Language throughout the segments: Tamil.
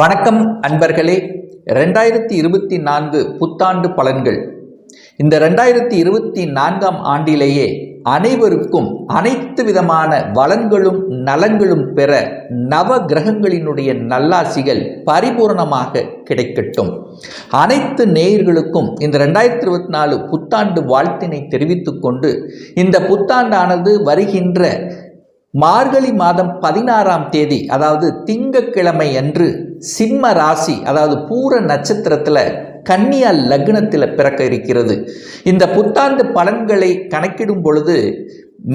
வணக்கம் அன்பர்களே. ரெண்டாயிரத்தி இருபத்தி நான்கு புத்தாண்டு பலன்கள். இந்த ரெண்டாயிரத்தி இருபத்தி நான்காம் ஆண்டிலேயே அனைவருக்கும் அனைத்து விதமான வளங்களும் நலன்களும் பெற நவ கிரகங்களினுடைய நல்லாசிகள் பரிபூரணமாக கிடைக்கட்டும். அனைத்து நேயர்களுக்கும் இந்த ரெண்டாயிரத்தி இருபத்தி நாலு புத்தாண்டு வாழ்த்தினை தெரிவித்துக்கொண்டு இந்த புத்தாண்டானது வருகின்ற மார்கழி மாதம் பதினாறாம் தேதி அதாவது திங்கக்கிழமை அன்று சிம்ம ராசி அதாவது பூர நட்சத்திரத்தில் கன்னியா லக்னத்தில் பிறக்க இருக்கிறது. இந்த புத்தாண்டு பலன்களை கணக்கிடும் பொழுது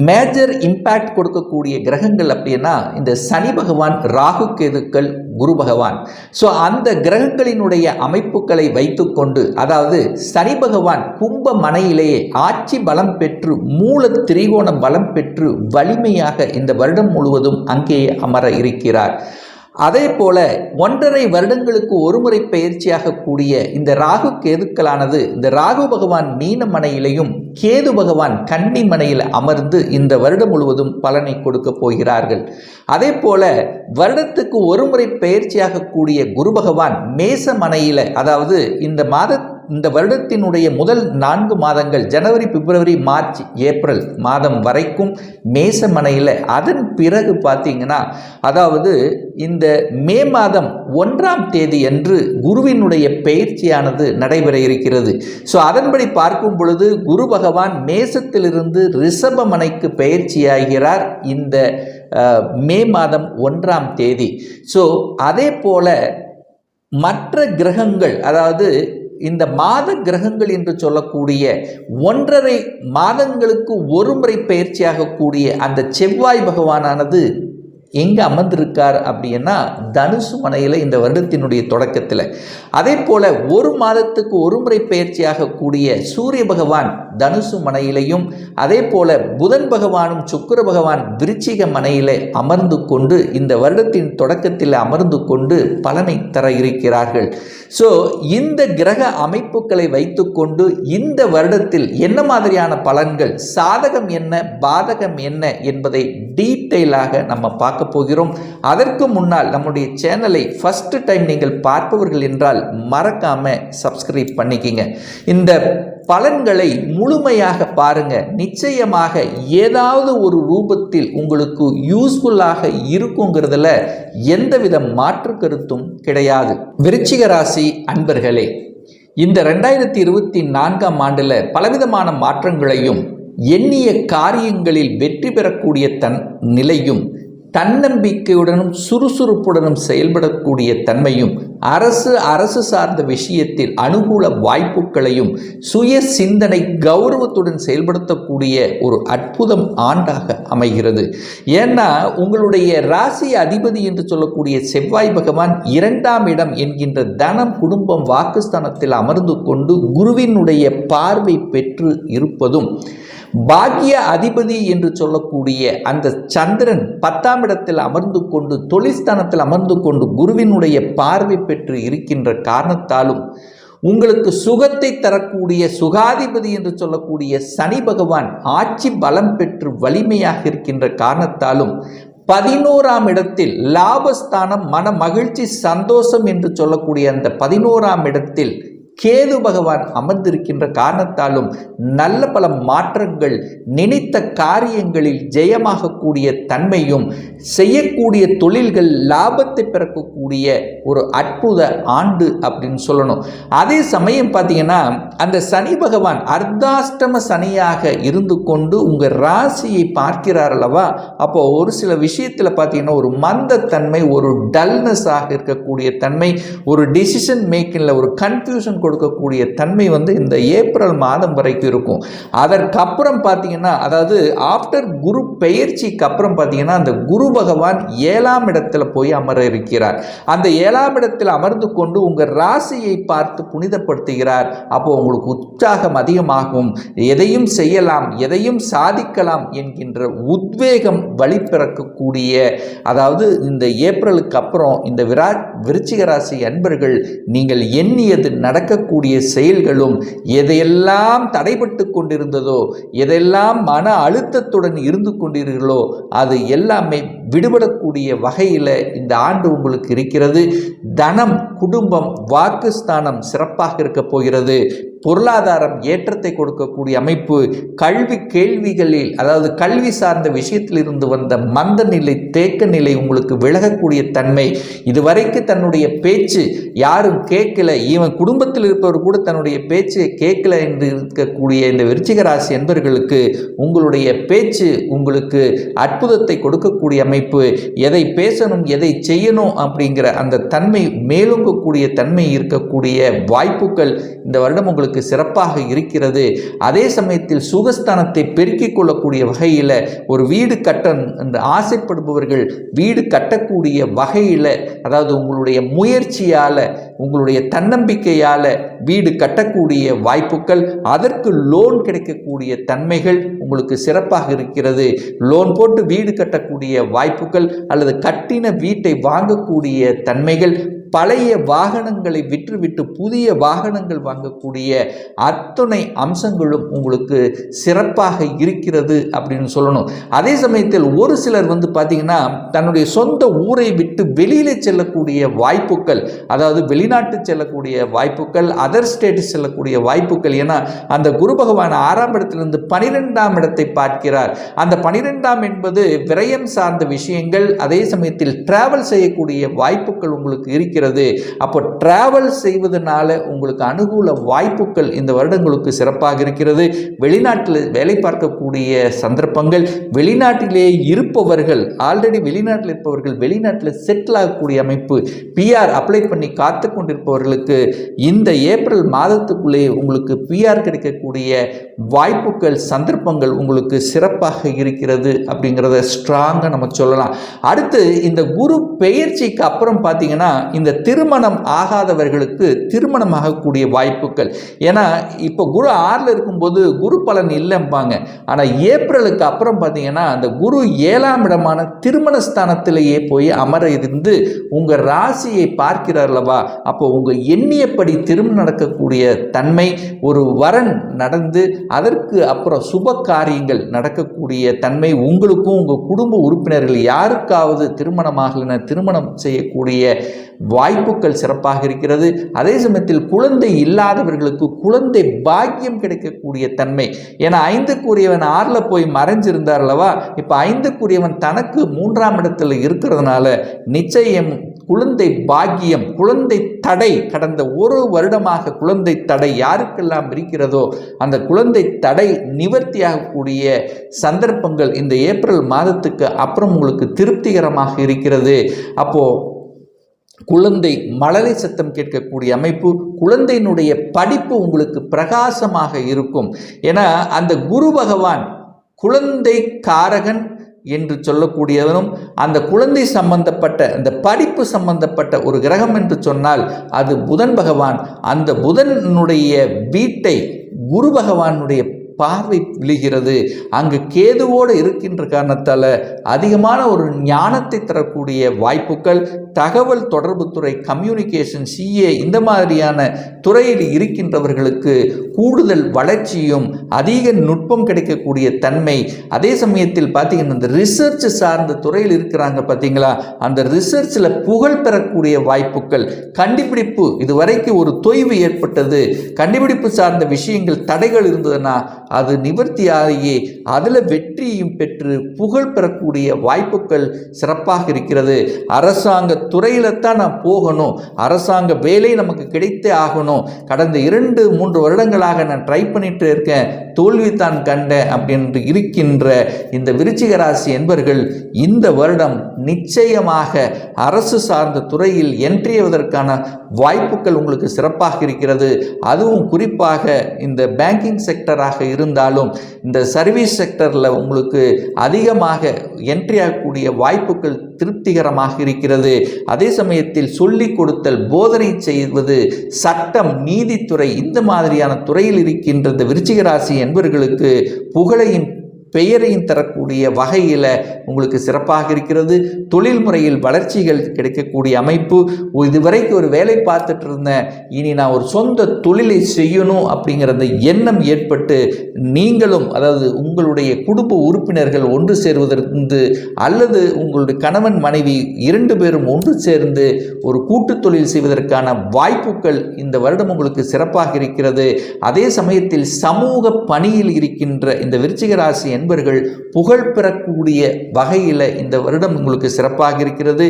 மேஜர் இம்பேக்ட் கொடுக்கக்கூடிய கிரகங்கள் அப்படின்னா இந்த சனி பகவான் ராகு கேதுக்கள் குரு பகவான். ஸோ அந்த கிரகங்களினுடைய அமைப்புகளை வைத்துக்கொண்டு அதாவது சனி பகவான் கும்ப மனையிலேயே ஆட்சி பலம் பெற்று மூல திரிகோண பலம் பெற்று வலிமையாக இந்த வருடம் முழுவதும் அங்கேயே அமர இருக்கிறார். அதே போல ஒன்றரை வருடங்களுக்கு ஒருமுறை பயிற்சியாக கூடிய இந்த ராகு கேதுக்களானது இந்த ராகு பகவான் மீன மனையிலையும் கேது பகவான் கன்னி மனையில் அமர்ந்து இந்த வருடம் முழுவதும் பலனை கொடுக்க போகிறார்கள். அதே போல வருடத்துக்கு ஒருமுறை பயிற்சியாக கூடிய குரு பகவான் மேச மனையில் அதாவது இந்த மாத இந்த வருடத்தினுடைய முதல் நான்கு மாதங்கள் ஜனவரி பிப்ரவரி மார்ச் ஏப்ரல் மாதம் வரைக்கும் மேசமனையில். அதன் பிறகு பார்த்தீங்கன்னா அதாவது இந்த மே மாதம் ஒன்றாம் தேதி அன்று குருவினுடைய பயிற்சியானது நடைபெற இருக்கிறது. ஸோ அதன்படி பார்க்கும் பொழுது குரு பகவான் மேசத்திலிருந்து ரிஷபமனைக்கு பயிற்சியாகிறார் இந்த மே மாதம் ஒன்றாம் தேதி. ஸோ அதே போல மற்ற கிரகங்கள் அதாவது இந்த மாத கிரகங்கள் என்று சொல்லக்கூடிய ஒன்றரை மாதங்களுக்கு ஒரு முறை பயிற்சியாகக்கூடிய அந்த செவ்வாய் பகவானானது எங்கே அமர்ந்திருக்கார் அப்படின்னா தனுசு மனையில் இந்த வருடத்தினுடைய தொடக்கத்தில். அதே போல் ஒரு மாதத்துக்கு ஒரு முறை பயிற்சியாக கூடிய சூரிய பகவான் தனுசு மனையிலையும் அதே போல் புதன் பகவானும் சுக்கர பகவான் விருச்சிக மனையில் அமர்ந்து கொண்டு இந்த வருடத்தின் தொடக்கத்தில் அமர்ந்து கொண்டு பலனை தர இருக்கிறார்கள். ஸோ இந்த கிரக அமைப்புகளை வைத்துக்கொண்டு இந்த வருடத்தில் என்ன மாதிரியான பலன்கள் சாதகம் என்ன பாதகம் என்ன என்பதை டீட்டெயிலாக நம்ம பார்க்க போகிறோம். அதற்கு முன்னால் நம்முடைய சேனலை ஃபஸ்ட்டு டைம் நீங்கள் பார்ப்பவர்கள் என்றால் மறக்காமல் சப்ஸ்கிரைப் பண்ணிக்கிங்க. இந்த பலன்களை முழுமையாக பாருங்க. நிச்சயமாக ஏதாவது ஒரு ரூபத்தில் உங்களுக்கு யூஸ்ஃபுல்லாக இருக்குங்கிறதுல எந்தவித மாற்று கருத்தும் கிடையாது. விருச்சிக ராசி அன்பர்களே இந்த ரெண்டாயிரத்தி இருபத்தி நான்காம் ஆண்டில் பலவிதமான மாற்றங்களையும் எண்ணிய காரியங்களில் வெற்றி பெறக்கூடிய தன் நிலையும் தன்னம்பிக்கையுடனும் சுறுசுறுப்புடனும் செயல்படக்கூடிய தன்மையும் அரசு அரசு சார்ந்த விஷயத்தில் அனுகூல வாய்ப்புகளையும் சுய சிந்தனை கௌரவத்துடன் செயல்படுத்தக்கூடிய ஒரு அற்புதம் ஆண்டாக அமைகிறது. ஏன்னா உங்களுடைய ராசி அதிபதி என்று சொல்லக்கூடிய செவ்வாய் பகவான் இரண்டாம் இடம் என்கின்ற தனம் குடும்பம் வாக்குஸ்தானத்தில் அமர்ந்து கொண்டு குருவினுடைய பார்வை பெற்று இருப்பதும் பாக்கிய அதிபதி என்று சொல்லக்கூடிய அந்த சந்திரன் பத்தாம் இடத்தில் அமர்ந்து கொண்டு தொழில்ஸ்தானத்தில் அமர்ந்து கொண்டு குருவினுடைய பார்வை பெற்று இருக்கின்ற காரணத்தாலும் உங்களுக்கு சுகத்தை தரக்கூடிய சுகாதிபதி என்று சொல்லக்கூடிய சனி பகவான் ஆட்சி பலம் பெற்று வலிமையாக இருக்கின்ற காரணத்தாலும் பதினோராம் இடத்தில் லாபஸ்தானம் மன மகிழ்ச்சி சந்தோஷம் என்று சொல்லக்கூடிய அந்த பதினோராம் இடத்தில் கேது பகவான் அமர்ந்திருக்கின்ற காரணத்தாலும் நல்ல பல மாற்றங்கள் நினைத்த காரியங்களில் ஜெயமாகக்கூடிய தன்மையும் செய்யக்கூடிய தொழில்கள் லாபத்தை பிறக்கக்கூடிய ஒரு அற்புத ஆண்டு அப்படின்னு சொல்லணும். அதே சமயம் பார்த்தீங்கன்னா அந்த சனி பகவான் அர்த்தாஷ்டம சனியாக இருந்து கொண்டு உங்கள் ராசியை பார்க்கிறார் அல்லவா? அப்போ ஒரு சில விஷயத்தில் பார்த்தீங்கன்னா ஒரு மந்தத்தன்மை ஒரு டல்னஸாக இருக்கக்கூடிய தன்மை ஒரு டிசிஷன் மேக்கிங்கில் ஒரு கன்ஃபியூஷன் கொடுக்கக்கூடிய தன்மை வந்து இந்த ஏப்ரல் மாதம் வரைக்கும் இருக்கும். அதற்கப்புறம் பார்த்தீங்கன்னா அதாவது ஆஃப்டர் குரு பெயர்ச்சிக்கு அப்புறம் பார்த்தீங்கன்னா அந்த குரு பகவான் ஏழாம் இடத்துல போய் அமர இருக்கிறார். அந்த ஏழாம் இடத்தில் அமர்ந்து கொண்டு உங்கள் ராசியை பார்த்து புனிதப்படுத்துகிறார். அப்போ உங்களுக்கு உற்சாகம் அதிகமாகும். எதையும் செய்யலாம் எதையும் சாதிக்கலாம் என்கின்ற உத்வேகம் வழிபிறக்கக்கூடிய அதாவது இந்த ஏப்ரலுக்கு அப்புறம் இந்த விரா விருச்சிக ராசி அன்பர்கள் நீங்கள் எண்ணியது நடக்க நடக்கக்கூடிய செயல்களும் எதையெல்லாம் தடைபட்டு கொண்டிருந்ததோ எதெல்லாம் மன அழுத்தத்துடன் இருந்து கொண்டீர்களோ அது எல்லாமே விடுபடக்கூடிய வகையில் இந்த ஆண்டு உங்களுக்கு இருக்கிறது. தனம் குடும்பம் வாக்குஸ்தானம் சிறப்பாக இருக்க போகிறது. பொருளாதாரம் ஏற்றத்தை கொடுக்கக்கூடிய அமைப்பு கல்வி கேள்விகளில் அதாவது கல்வி சார்ந்த விஷயத்திலிருந்து வந்த மந்த நிலை தேக்க நிலை உங்களுக்கு விலகக்கூடிய தன்மை. இதுவரைக்கு தன்னுடைய பேச்சு யாரும் கேட்கல. இவன் குடும்பத்தில் இருப்பவர் கூட தன்னுடைய பேச்சு கேட்கல என்று இருக்கக்கூடிய இந்த விருச்சிக ராசி என்பர்களுக்கு உங்களுடைய பேச்சு உங்களுக்கு அற்புதத்தை கொடுக்கக்கூடிய அமைப்பு. எதை பேசணும் எதை செய்யணும் அப்படிங்கிற அந்த தன்மை மேலோங்கக்கூடிய தன்மை இருக்கக்கூடிய வாய்ப்புகள் இந்த வருடம் உங்களுக்கு சிறப்பாக இருக்கிறது. அதே சமயத்தில் சுகஸ்தானத்தை பெருக்கிக் கொள்ளக்கூடிய வகையில் ஒரு வீடு கட்ட என்று ஆசைப்படுபவர்கள் வீடு கட்டக்கூடிய வகையில் அதாவது உங்களுடைய முயற்சியால் உங்களுடைய தன்னம்பிக்கையால் வீடு கட்டக்கூடிய வாய்ப்புகள் அதற்கு லோன் கிடைக்கக்கூடிய தன்மைகள் உங்களுக்கு சிறப்பாக இருக்கிறது. லோன் போட்டு வீடு கட்டக்கூடிய வாய்ப்புகள் அல்லது கட்டின வீட்டை வாங்கக்கூடிய தன்மைகள் பழைய வாகனங்களை விற்றுவிட்டு புதிய வாகனங்கள் வாங்கக்கூடிய அத்தனை அம்சங்களும் உங்களுக்கு சிறப்பாக இருக்கிறது அப்படின்னு சொல்லணும். அதே சமயத்தில் ஒரு சிலர் வந்து பார்த்திங்கன்னா தன்னுடைய சொந்த ஊரை விட்டு வெளியில் செல்லக்கூடிய வாய்ப்புகள் அதாவது வெளிநாட்டு செல்லக்கூடிய வாய்ப்புகள் அதர் ஸ்டேட் செல்லக்கூடிய வாய்ப்புகள் ஏன்னா அந்த குரு பகவான் ஆறாம் இடத்திலிருந்து பனிரெண்டாம் இடத்தை பார்க்கிறார். அந்த பனிரெண்டாம் என்பது விரயம் சார்ந்த விஷயங்கள் அதே சமயத்தில் டிராவல் செய்யக்கூடிய வாய்ப்புகள் உங்களுக்கு இருக்கிறது. அப்போ டிராவல் செய்வதனால உங்களுக்கு அனுகூல வாய்ப்புகள் இந்த வருடங்களுக்கு சிறப்பாக இருக்கிறது. வெளிநாட்டில் வேலை பார்க்கக்கூடிய சந்தர்ப்பங்கள் வெளிநாட்டிலே இருப்பவர்கள் ஆல்ரெடி வெளிநாட்டில் இருப்பவர்கள் வெளிநாட்டில் செட்டில் ஆகக்கூடிய அமைப்பு பிஆர் அப்ளை பண்ணி காத்து கொண்டிருப்பவர்களுக்கு இந்த ஏப்ரல் மாதத்துக்குள்ளே உங்களுக்கு பிஆர் கிடைக்கக்கூடிய வாய்ப்புகள் சந்தர்ப்பங்கள் உங்களுக்கு சிறப்பாக இருக்கிறது அப்படிங்கிறத ஸ்ட்ராங்காக நம்ம சொல்லலாம். அடுத்து இந்த குரு பெயர்ச்சிக்கு அப்புறம் பார்த்தீங்கன்னா இந்த இந்த திருமணம் ஆகாதவர்களுக்கு திருமணம் ஆகக்கூடிய வாய்ப்புகள். ஏன்னா இப்போ குரு ஆறில் இருக்கும்போது குரு பலன் இல்லைம்பாங்க. ஆனால் ஏப்ரலுக்கு அப்புறம் பார்த்தீங்கன்னா அந்த குரு ஏழாம் இடமான திருமண ஸ்தானத்திலேயே போய் அமர இருந்து உங்கள் ராசியை பார்க்கிறார் அல்லவா? அப்போ உங்கள் எண்ணியப்படி திருமணம் நடக்கக்கூடிய தன்மை ஒரு வரன் நடந்து அதற்கு அப்புறம் சுப காரியங்கள் நடக்கக்கூடிய தன்மை உங்களுக்கும் உங்கள் குடும்ப உறுப்பினர்கள் யாருக்காவது திருமணமாகலன திருமணம் செய்யக்கூடிய வாய்ப்புகள் சிறப்பாக இருக்கிறது. அதே சமயத்தில் குழந்தை இல்லாதவர்களுக்கு குழந்தை பாக்கியம் கிடைக்கக்கூடிய தன்மை. ஏன்னா ஐந்துக்குரியவன் ஆறில் போய் மறைஞ்சிருந்தார் அல்லவா? இப்போ ஐந்துக்குரியவன் தனக்கு மூன்றாம் இடத்துல இருக்கிறதுனால நிச்சயம் குழந்தை பாக்கியம் குழந்தை தடை கடந்த ஒரு வருடமாக குழந்தை தடை யாருக்கெல்லாம் இருக்கிறதோ அந்த குழந்தை தடை நிவர்த்தியாகக்கூடிய சந்தர்ப்பங்கள் இந்த ஏப்ரல் மாதத்துக்கு அப்புறம் உங்களுக்கு திருப்திகரமாக இருக்கிறது. அப்போது குழந்தை மழலை சத்தம் கேட்கக்கூடிய அமைப்பு குழந்தையினுடைய படிப்பு உங்களுக்கு பிரகாசமாக இருக்கும். ஏன்னா அந்த குரு பகவான் குழந்தை காரகன் என்று சொல்லக்கூடியவனும் அந்த குழந்தை சம்பந்தப்பட்ட அந்த படிப்பு சம்பந்தப்பட்ட ஒரு கிரகம் என்று சொன்னால் அது புதன் பகவான். அந்த புதனுடைய வீட்டை குரு பகவானுடைய பார்வை விழுகிறது. அங்கு கேதுவோடு இருக்கின்ற காரணத்தால் அதிகமான ஒரு ஞானத்தை தரக்கூடிய வாய்ப்புகள் தகவல் தொடர்புத்துறை கம்யூனிகேஷன் சிஏ இந்த மாதிரியான துறையில் இருக்கின்றவர்களுக்கு கூடுதல் வளர்ச்சியும் அதிக நுட்பம் கிடைக்கக்கூடிய தன்மை. அதே சமயத்தில் பார்த்தீங்கன்னா இந்த ரிசர்ச் சார்ந்த துறையில் இருக்கிறாங்க பார்த்தீங்களா அந்த ரிசர்ச்சில் புகழ் பெறக்கூடிய வாய்ப்புகள். கண்டுபிடிப்பு இதுவரைக்கும் ஒரு தொய்வு ஏற்பட்டது. கண்டுபிடிப்பு சார்ந்த விஷயங்கள் தடைகள் இருந்ததுன்னா அது நிவர்த்தியாகி அதில் வெற்றியும் பெற்று புகழ் பெறக்கூடிய வாய்ப்புகள் சிறப்பாக இருக்கிறது. அரசாங்க துறையில் தான் நான் போகணும். அரசாங்க வேலை நமக்கு கிடைத்தே ஆகணும். கடந்த இரண்டு மூன்று வருடங்களாக நான் ட்ரை பண்ணிட்டு இருக்கேன். தோல்வி தான் கண்டேன் அப்படின்று இருக்கின்ற இந்த விருச்சிக ராசி என்பர்கள் இந்த வருடம் நிச்சயமாக அரசு சார்ந்த துறையில் என்ட்ரியவதற்கான வாய்ப்புகள் உங்களுக்கு சிறப்பாக இருக்கிறது. அதுவும் குறிப்பாக இந்த பேங்கிங் செக்டராக இருந்தாலும் இந்த சர்வீஸ் செக்டரில் உங்களுக்கு அதிகமாக என்ட்ரி ஆகக்கூடிய வாய்ப்புகள் திருப்திகரமாக இருக்கிறது. அதே சமயத்தில் சொல்லிக் கொடுத்தல் போதனை செய்வது சட்டம் நீதித்துறை இந்த மாதிரியான துறையில் இருக்கின்ற இந்த விருச்சிக ராசி என்பவர்களுக்கு புகழையும் பெயரையும் தரக்கூடிய வகையில் உங்களுக்கு சிறப்பாக இருக்கிறது. தொழில் முறையில் வளர்ச்சிகள் கிடைக்கக்கூடிய அமைப்பு. இதுவரைக்கும் ஒரு வேலை பார்த்துட்டு இருந்தேன் இனி நான் ஒரு சொந்த தொழிலை செய்யணும் அப்படிங்கிற அந்த எண்ணம் ஏற்பட்டு நீங்களும் அதாவது உங்களுடைய குடும்ப உறுப்பினர்கள் ஒன்று சேர்வதற்கு அல்லது உங்களுடைய கணவன் மனைவி இரண்டு பேரும் ஒன்று சேர்ந்து ஒரு கூட்டு தொழில் செய்வதற்கான வாய்ப்புகள் இந்த வருடம் உங்களுக்கு சிறப்பாக இருக்கிறது. அதே சமயத்தில் சமூக பணியில் இருக்கின்ற இந்த விருச்சிக ராசி என்பர்கள் புகழ் பெறக்கூடிய வகையில் இந்த வருடம் உங்களுக்கு சிறப்பாக இருக்கிறது.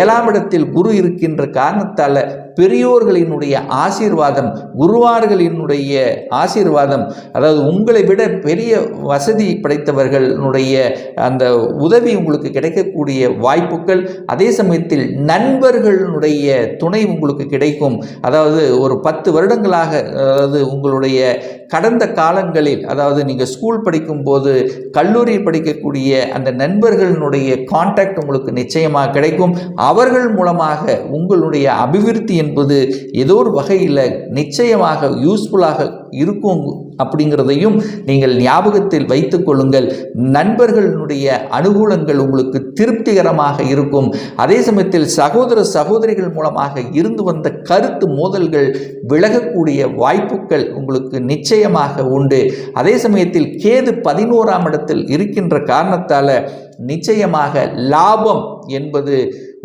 ஏழாம் இடத்தில் குரு இருக்கின்ற காரணத்தால் பெரியோர்களினுடைய ஆசீர்வாதம் குருவார்களினுடைய ஆசீர்வாதம் அதாவது உங்களை விட பெரிய வசதி படைத்தவர்களுடைய அந்த உதவி உங்களுக்கு கிடைக்கக்கூடிய வாய்ப்புகள் அதே சமயத்தில் நண்பர்களுடைய துணை உங்களுக்கு கிடைக்கும். அதாவது ஒரு பத்து வருடங்களாக அதாவது உங்களுடைய கடந்த காலங்களில் அதாவது நீங்கள் ஸ்கூல் படிக்கும்போது கல்லூரி படிக்கக்கூடிய அந்த நண்பர்களுடைய காண்டாக்ட் உங்களுக்கு நிச்சயமாக கிடைக்கும். அவர்கள் மூலமாக உங்களுடைய அபிவிருத்தி என்பது ஏதோ ஒரு வகையில் நிச்சயமாக யூஸ்ஃபுல்லாக இருக்கும் அப்படிங்கிறதையும் நீங்கள் ஞாபகத்தில் வைத்துக் கொள்ளுங்கள். நண்பர்களுடைய அனுகூலங்கள் உங்களுக்கு திருப்திகரமாக இருக்கும். அதே சமயத்தில் சகோதர சகோதரிகள் மூலமாக இருந்து வந்த கருத்து மோதல்கள் விலகக்கூடிய வாய்ப்புகள் உங்களுக்கு நிச்சயமாக உண்டு. அதே சமயத்தில் கேது பதினோராம் இடத்தில் இருக்கின்ற காரணத்தால் நிச்சயமாக லாபம் என்பது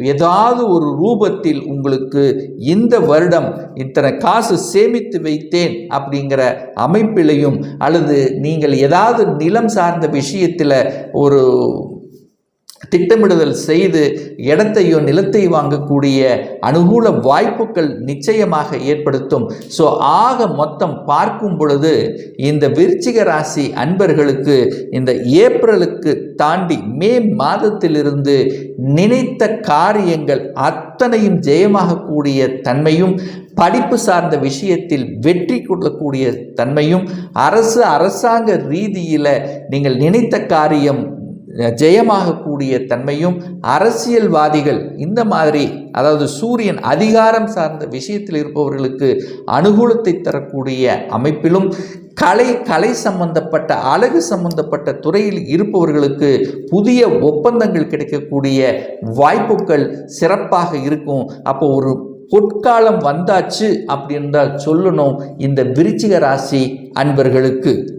ஏதாவது ஒரு ரூபத்தில் உங்களுக்கு இந்த வருடம் இத்தனை காசு சேமித்து வைத்தேன் அப்படிங்கிற அமைப்பிலையும் அல்லது நீங்கள் ஏதாவது நிலம் சார்ந்த விஷயத்தில் ஒரு திட்டமிடுதல் செய்து இடத்தையோ நிலத்தை வாங்கக்கூடிய அனுகூல வாய்ப்புகள் நிச்சயமாக ஏற்படுத்தும். ஸோ ஆக மொத்தம் பார்க்கும் பொழுது இந்த விருச்சிக ராசி அன்பர்களுக்கு இந்த ஏப்ரலுக்கு தாண்டி மே மாதத்திலிருந்து நினைத்த காரியங்கள் அத்தனையும் ஜெயமாகக்கூடிய தன்மையும் படிப்பு சார்ந்த விஷயத்தில் வெற்றி கொள்ளக்கூடிய தன்மையும் அரசு அரசாங்க ரீதியில் நீங்கள் நினைத்த காரியம் ஜெயமாகக்கூடிய தன்மையும் அரசியல்வாதிகள் இந்த மாதிரி அதாவது சூரியன் அதிகாரம் சார்ந்த விஷயத்தில் இருப்பவர்களுக்கு அனுகூலத்தை தரக்கூடிய அமைப்பிலும் கலை கலை சம்பந்தப்பட்ட அழகு சம்பந்தப்பட்ட துறையில் இருப்பவர்களுக்கு புதிய ஒப்பந்தங்கள் கிடைக்கக்கூடிய வாய்ப்புகள் சிறப்பாக இருக்கும். அப்போ ஒரு பொற்காலம் வந்தாச்சு அப்படின்றால் சொல்லணும் இந்த விருச்சிக ராசி அன்பர்களுக்கு.